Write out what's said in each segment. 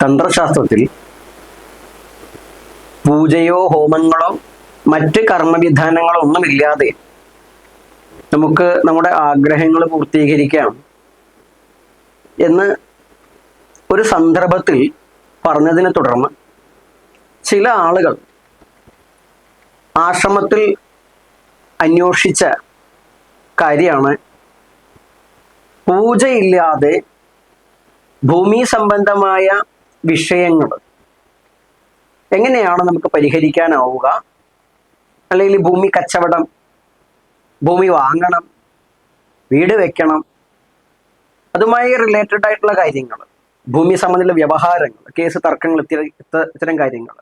തന്ത്രശാസ്ത്രത്തിൽ പൂജയോ ഹോമങ്ങളോ മറ്റ് കർമ്മവിധാനങ്ങളോ ഒന്നുമില്ലാതെ നമുക്ക് നമ്മുടെ ആഗ്രഹങ്ങൾ പൂർത്തീകരിക്കാം എന്ന് ഒരു സന്ദർഭത്തിൽ പറഞ്ഞതിനെ തുടർന്ന് ചില ആളുകൾ ആശ്രമത്തിൽ അന്വേഷിച്ച കാര്യമാണ് പൂജയില്ലാതെ ഭൂമി സംബന്ധമായ വിഷയങ്ങൾ. എങ്ങനെയാണ് നമുക്ക് പരിഹരിക്കാനാവുക. അല്ലെങ്കിൽ ഭൂമി കച്ചവടം ഭൂമി വാങ്ങണം വീട് വെക്കണം അതുമായി റിലേറ്റഡ് ആയിട്ടുള്ള കാര്യങ്ങൾ. ഭൂമി സംബന്ധിച്ചുള്ള വ്യവഹാരങ്ങൾ കേസ് തർക്കങ്ങൾ ഇത്തരം ഇത്ത- കാര്യങ്ങൾ.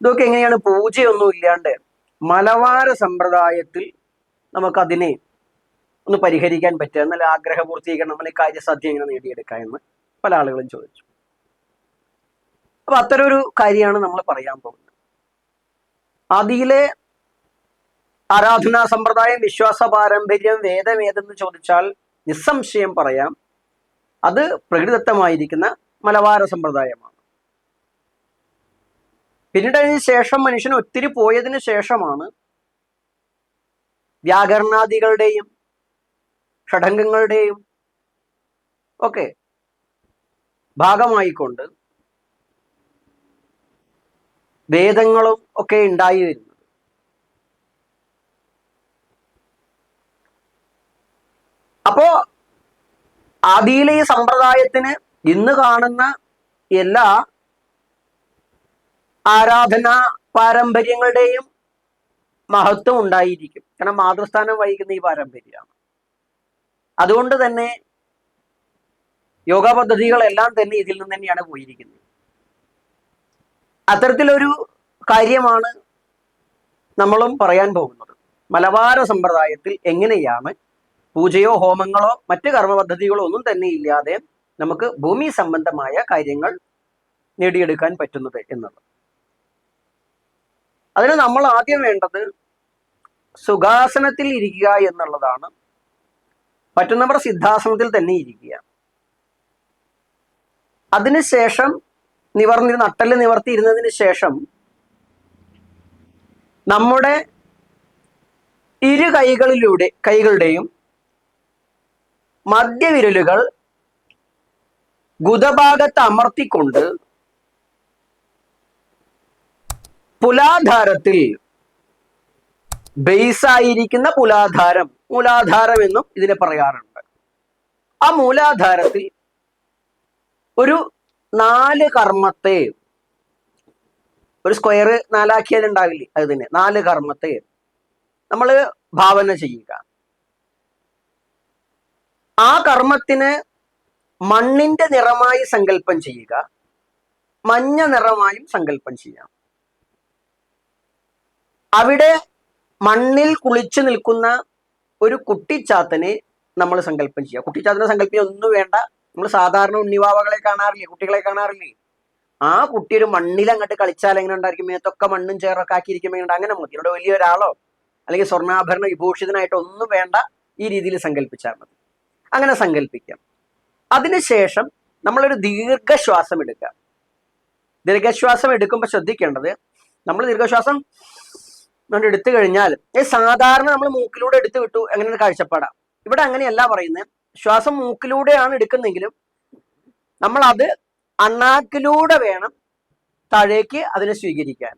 ഇതൊക്കെ എങ്ങനെയാണ്? പൂജയൊന്നും ഇല്ലാണ്ട് മലവാര സമ്പ്രദായത്തിൽ നമുക്കതിനെ ഒന്ന് പരിഹരിക്കാൻ പറ്റുക. എന്നാൽ ആഗ്രഹപൂർത്തീകരണം അല്ലെങ്കിൽ കാര്യസാധ്യം എങ്ങനെ നേടിയെടുക്കുക എന്ന് പല ആളുകളും ചോദിച്ചു. അപ്പൊ അത്തരം ഒരു കാര്യമാണ് നമ്മൾ പറയാൻ പോകുന്നത്. ആദിയിലെ ആരാധനാ സമ്പ്രദായം വിശ്വാസ പാരമ്പര്യം വേദം ഏതെന്ന് ചോദിച്ചാൽ നിസ്സംശയം പറയാം അത് പ്രകൃതിദത്തമായിരിക്കുന്ന മലബാര സമ്പ്രദായമാണ് പിന്നീട് അതിന് ശേഷം മനുഷ്യൻ ഒത്തിരി പോയതിന് ശേഷമാണ് വ്യാകരണാദികളുടെയും ഷഡംഗങ്ങളുടെയും ഒക്കെ ഭാഗമായിക്കൊണ്ട് വേദങ്ങളും ഒക്കെ ഉണ്ടായി വരുന്നത് അപ്പോ ആദിയിലെ ഈ സമ്പ്രദായത്തിന് ഇന്ന് കാണുന്ന എല്ലാ ആരാധനാ പാരമ്പര്യങ്ങളുടെയും മഹത്വം ഉണ്ടായിരിക്കും. കാരണം മാതൃസ്ഥാനം വഹിക്കുന്ന ഈ പാരമ്പര്യമാണ്. അതുകൊണ്ട് തന്നെ യോഗ പദ്ധതികളെല്ലാം തന്നെ ഇതിൽ നിന്ന് തന്നെയാണ് പോയിരിക്കുന്നത്. അത്തരത്തിലൊരു കാര്യമാണ് നമ്മളും പറയാൻ പോകുന്നത്. മലബാര സമ്പ്രദായത്തിൽ എങ്ങനെയാണ് പൂജയോ ഹോമങ്ങളോ മറ്റ് കർമ്മ പദ്ധതികളോ ഒന്നും തന്നെ ഇല്ലാതെ നമുക്ക് ഭൂമി സംബന്ധമായ കാര്യങ്ങൾ നേടിയെടുക്കാൻ പറ്റുന്നത് എന്നത്. അതിന് നമ്മൾ ആദ്യം വേണ്ടത് സുഖാസനത്തിൽ ഇരിക്കുക എന്നുള്ളതാണ്. പറ്റുന്നവർ സിദ്ധാസനത്തിൽ തന്നെ ഇരിക്കുക. അതിനുശേഷം നിവർന്നി നട്ടൽ നിവർത്തിയിരുന്നതിന് ശേഷം നമ്മുടെ ഇരു കൈകളിലൂടെ കൈകളുടെയും മധ്യവിരലുകൾ ഗുദഭാഗത്ത് അമർത്തിക്കൊണ്ട് പുലാധാരത്തിൽ ബേസായിരിക്കുന്ന പുലാധാരം മൂലാധാരം എന്നും ഇതിനെ പറയാറുണ്ട്. ആ മൂലാധാരത്തിൽ ഒരു നാല് കർമ്മത്തെ ഒരു സ്ക്വയർ നാലാക്കിയാൽ ഉണ്ടാവില്ലേ അത് തന്നെ. നാല് കർമ്മത്തെ നമ്മൾ ഭാവന ചെയ്യുക. ആ കർമ്മത്തിന് മണ്ണിന്റെ നിറമായി സങ്കല്പം ചെയ്യുക. മഞ്ഞ നിറമായും സങ്കല്പം ചെയ്യാം അവിടെ മണ്ണിൽ കുളിച്ചു നിൽക്കുന്ന ഒരു കുട്ടിച്ചാത്തനെ നമ്മൾ സങ്കല്പം ചെയ്യുക. കുട്ടിച്ചാത്തനെ സങ്കല്പിക്കാൻ ഒന്നും വേണ്ട. നമ്മൾ സാധാരണ ഉണ്ണിവാവകളെ കാണാറില്ലേ? കുട്ടികളെ കാണാറില്ലേ? ആ കുട്ടി ഒരു മണ്ണിൽ അങ്ങോട്ട് കളിച്ചാൽ എങ്ങനെ ഉണ്ടായിരിക്കും? മേത്തൊക്കെ മണ്ണും ചേറൊക്കെ ആക്കിയിരിക്കുമ്പോൾ എങ്ങനെ അങ്ങനെ മതി. വലിയ ഒരാളോ അല്ലെങ്കിൽ സ്വർണാഭരണ വിഭൂഷിതനായിട്ട് ഒന്നും വേണ്ട. ഈ രീതിയിൽ സങ്കല്പിച്ചാൽ മതി. അങ്ങനെ സങ്കല്പിക്കാം. അതിനുശേഷം നമ്മളൊരു ദീർഘശ്വാസം എടുക്കുക. ദീർഘശ്വാസം എടുക്കുമ്പോൾ ശ്രദ്ധിക്കേണ്ടത് നമ്മൾ ദീർഘശ്വാസം നമ്മൾ എടുത്തു കഴിഞ്ഞാൽ സാധാരണ നമ്മൾ മൂക്കിലൂടെ എടുത്തു വിട്ടു അങ്ങനെ ഒരു കാഴ്ചപ്പാടാം. ഇവിടെ അങ്ങനെയല്ല പറയുന്നത്. ശ്വാസം മൂക്കിലൂടെയാണ് എടുക്കുന്നെങ്കിലും നമ്മൾ അത് അണ്ണാക്കിലൂടെ വേണം താഴേക്ക് അതിനെ സ്വീകരിക്കാൻ.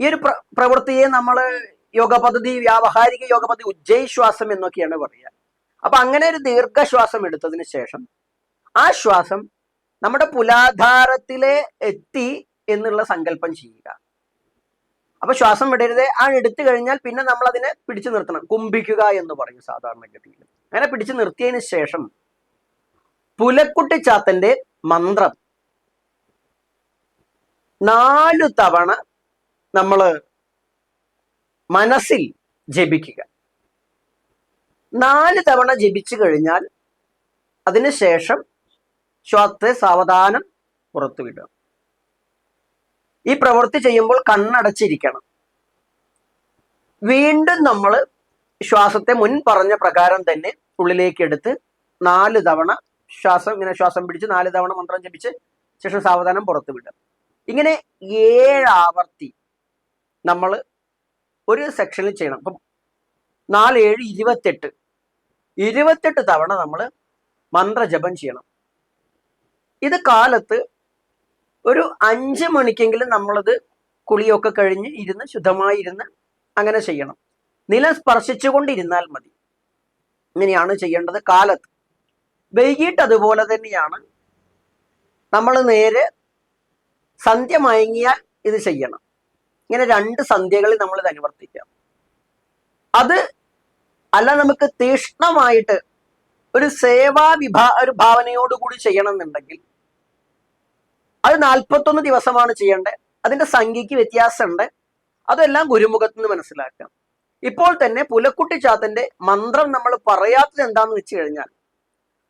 ഈ ഒരു പ്ര- പ്രവൃത്തിയെ നമ്മൾ യോഗ പദ്ധതി വ്യാവഹാരിക യോഗ പദ്ധതി ഉജ്ജയ് ശ്വാസം എന്നൊക്കെയാണ് പറയുക. അപ്പൊ അങ്ങനെ ഒരു ദീർഘശ്വാസം എടുത്തതിന് ശേഷം ആ ശ്വാസം നമ്മുടെ പുലാധാരത്തിലെ എത്തി എന്നുള്ള സങ്കല്പം ചെയ്യുക. അപ്പൊ ശ്വാസം വിടരുത്. ആ എടുത്തു കഴിഞ്ഞാൽ പിന്നെ നമ്മൾ അതിനെ പിടിച്ചു നിർത്തണം. കുംഭിക്കുക എന്ന് പറയും സാധാരണഗതിയിൽ അങ്ങനെ പിടിച്ചു നിർത്തിയതിന് ശേഷം പുലക്കുട്ടിച്ചാത്തന്റെ മന്ത്രം നാലു തവണ നമ്മൾ മനസ്സിൽ ജപിക്കുക. നാല് തവണ ജപിച്ചു കഴിഞ്ഞാൽ അതിനുശേഷം ശ്വാസത്തെ സാവധാനം പുറത്തു വിടുക ഈ പ്രവൃത്തി ചെയ്യുമ്പോൾ കണ്ണടച്ചിരിക്കണം. വീണ്ടും നമ്മൾ ശ്വാസത്തെ മുൻ പറഞ്ഞ പ്രകാരം തന്നെ ഉള്ളിലേക്ക് എടുത്ത് നാല് തവണ ശ്വാസം ഇങ്ങനെ ശ്വാസം പിടിച്ച് നാല് തവണ മന്ത്രം ജപിച്ച് ശേഷം സാവധാനം പുറത്തു വിടുക. ഇങ്ങനെ ഏഴാവർത്തി നമ്മൾ ഒരു സെക്ഷനിൽ ചെയ്യണം. അപ്പം നാല് ഏഴ് ഇരുപത്തെട്ട്. ഇരുപത്തെട്ട് തവണ നമ്മൾ മന്ത്രജപം ചെയ്യണം. ഇത് കാലത്ത് ഒരു അഞ്ച് മണിക്കെങ്കിലും നമ്മളത് കുളിയൊക്കെ കഴിഞ്ഞ് ഇരുന്ന് ശുദ്ധമായി ഇരുന്ന് അങ്ങനെ ചെയ്യണം. നിലം സ്പർശിച്ചുകൊണ്ടിരുന്നാൽ മതി. ഇങ്ങനെയാണ് ചെയ്യേണ്ടത് കാലത്ത്. വൈകിട്ട് അതുപോലെ തന്നെയാണ് നമ്മൾ നേരെ സന്ധ്യ മയങ്ങിയാൽ ഇത് ചെയ്യണം. ഇങ്ങനെ രണ്ട് സന്ധ്യകളിൽ നമ്മൾ ഇത് അനുവർത്തിക്കാം അത് അല്ല നമുക്ക് തീഷ്ണമായിട്ട് ഒരു സേവാ വിഭാ ഒരു ഭാവനയോടുകൂടി ചെയ്യണം എന്നുണ്ടെങ്കിൽ അത് നാൽപ്പത്തൊന്ന് ദിവസമാണ് ചെയ്യേണ്ടത്. അതിന്റെ സംഖ്യക്ക് വ്യത്യാസമുണ്ട്. അതെല്ലാം ഗുരുമുഖത്ത് നിന്ന് മനസ്സിലാക്കാം ഇപ്പോൾ തന്നെ പുലക്കുട്ടി ചാത്തന്റെ മന്ത്രം നമ്മൾ പറയാത്തത് എന്താന്ന് വെച്ച് കഴിഞ്ഞാൽ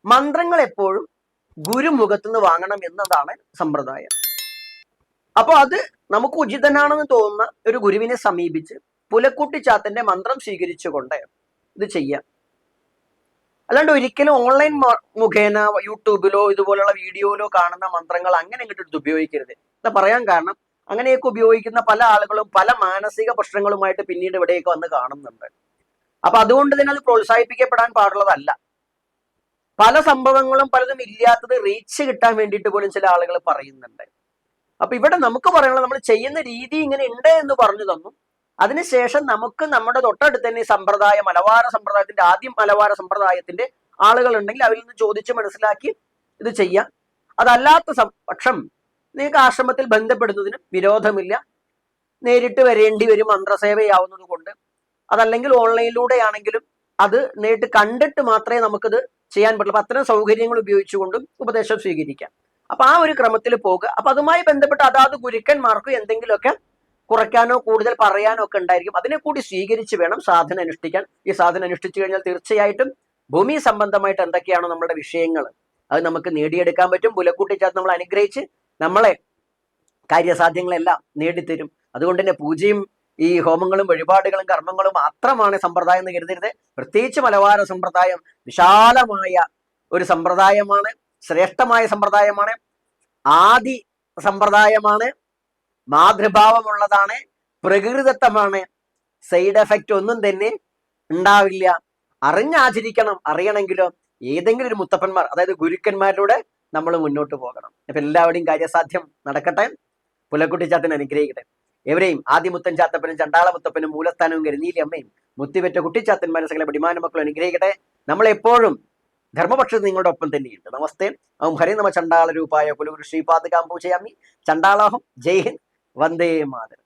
മന്ത്രങ്ങൾ എപ്പോഴും ഗുരുമുഖത്ത് നിന്ന് വാങ്ങണം എന്നതാണ് സമ്പ്രദായം. അപ്പൊ അത് നമുക്ക് ഉചിതനാണെന്ന് തോന്നുന്ന ഒരു ഗുരുവിനെ സമീപിച്ച് പുലക്കുട്ടി ചാത്തന്റെ മന്ത്രം സ്വീകരിച്ചുകൊണ്ട് ഇത് ചെയ്യാം. അല്ലാണ്ട് ഒരിക്കലും ഓൺലൈൻ മുഖേന യൂട്യൂബിലോ ഇതുപോലുള്ള വീഡിയോയിലോ കാണുന്ന മന്ത്രങ്ങൾ അങ്ങനെ ഇങ്ങോട്ട് ഉപയോഗിക്കരുത്. എന്താ പറയാൻ കാരണം അങ്ങനെയൊക്കെ ഉപയോഗിക്കുന്ന പല ആളുകളും പല മാനസിക പ്രശ്നങ്ങളുമായിട്ട് പിന്നീട് ഇവിടെയൊക്കെ വന്ന് കാണുന്നുണ്ട്. അപ്പൊ അതുകൊണ്ട് തന്നെ അത് പ്രോത്സാഹിപ്പിക്കപ്പെടാൻ പാടുള്ളതല്ല. പല സംഭവങ്ങളും പലതും ഇല്ലാത്തത് റീച്ച് കിട്ടാൻ വേണ്ടിയിട്ട് പോലും ചില ആളുകൾ പറയുന്നുണ്ട്. അപ്പൊ ഇവിടെ നമുക്ക് പറയാനുള്ളത് നമ്മൾ ചെയ്യുന്ന രീതി ഇങ്ങനെ ഉണ്ട് എന്ന് പറഞ്ഞു തന്നു. അതിനുശേഷം നമുക്ക് നമ്മുടെ തൊട്ടടുത്ത് തന്നെ സമ്പ്രദായ മലബാര സമ്പ്രദായത്തിന്റെ ആദ്യം മലബാര സമ്പ്രദായത്തിന്റെ ആളുകൾ ഉണ്ടെങ്കിൽ അവരിൽ നിന്ന് ചോദിച്ച് മനസ്സിലാക്കി ഇത് ചെയ്യാം. അതല്ലാത്ത പക്ഷം നിങ്ങൾക്ക് ആശ്രമത്തിൽ ബന്ധപ്പെടുന്നതിന് വിരോധമില്ല. നേരിട്ട് വരേണ്ടി വരും മന്ത്രസേവയാവുന്നത് കൊണ്ട്. അതല്ലെങ്കിൽ ഓൺലൈനിലൂടെ ആണെങ്കിലും അത് നേരിട്ട് കണ്ടിട്ട് മാത്രമേ നമുക്കിത് ചെയ്യാൻ പറ്റുള്ളൂ. അപ്പൊ അത്തരം സൗകര്യങ്ങൾ ഉപയോഗിച്ചുകൊണ്ടും ഉപദേശം സ്വീകരിക്കാം. അപ്പൊ ആ ഒരു ക്രമത്തിൽ പോകുക അപ്പൊ അതുമായി ബന്ധപ്പെട്ട് അതാത് ഗുരുക്കന്മാർക്ക് എന്തെങ്കിലുമൊക്കെ കുറയ്ക്കാനോ കൂടുതൽ പറയാനോ ഒക്കെ ഉണ്ടായിരിക്കും. അതിനെ കൂടി സ്വീകരിച്ച് വേണം സാധന അനുഷ്ഠിക്കാൻ. ഈ സാധന അനുഷ്ഠിച്ചു കഴിഞ്ഞാൽ തീർച്ചയായിട്ടും ഭൂമി സംബന്ധമായിട്ട് എന്തൊക്കെയാണോ നമ്മുടെ വിഷയങ്ങൾ അത് നമുക്ക് നേടിയെടുക്കാൻ പറ്റും. പുലക്കൂട്ടിച്ചാത്ത് നമ്മൾ അനുഗ്രഹിച്ച് നമ്മളെ കാര്യസാധ്യങ്ങളെല്ലാം നേടിത്തരും. അതുകൊണ്ട് തന്നെ പൂജയും ഈ ഹോമങ്ങളും വഴിപാടുകളും കർമ്മങ്ങളും മാത്രമാണ് സമ്പ്രദായം എന്ന് കരുതരുത്. പ്രത്യേകിച്ച് മലബാര സമ്പ്രദായം വിശാലമായ ഒരു സമ്പ്രദായമാണ് ശ്രേഷ്ഠമായ സമ്പ്രദായമാണ് ആദി സമ്പ്രദായമാണ്. മാതൃഭാവമുള്ളതാണ് പ്രകൃതിദത്തമാണ്. സൈഡ് എഫക്റ്റ് ഒന്നും തന്നെ ഉണ്ടാവില്ല. അറിഞ്ഞാചരിക്കണം അറിയണമെങ്കിലോ ഏതെങ്കിലും ഒരു മുത്തപ്പന്മാർ അതായത് ഗുരുക്കന്മാരിലൂടെ നമ്മൾ മുന്നോട്ട് പോകണം. അപ്പൊ എല്ലാവരുടെയും കാര്യസാധ്യം നടക്കട്ടെ. പുലക്കുട്ടി ചാത്തൻ അനുഗ്രഹിക്കട്ടെ. എവരെയും ആദ്യമുത്തൻ ചാത്തപ്പനും ചണ്ടാള മുത്തപ്പനും മൂലസ്ഥാനവും കരുനീലി അമ്മയും? മുത്തിവെറ്റ കുട്ടിച്ചാത്തന്മാരും സകല പിടിമാന മക്കളും അനുഗ്രഹിക്കട്ടെ. നമ്മളെപ്പോഴും ധർമ്മപക്ഷത്ത് നിങ്ങളുടെ ഒപ്പം തന്നെയുണ്ട്. നമസ്തേ. ഓം ഹരി നമ ചണ്ടാള രൂപായ. കുലുഗുരു ശ്രീപാദ കാമ്പൂച്ചയാമി ചണ്ടാളാഹം. ജയ് ഹിന്ദ്. வந்தே மாதர்.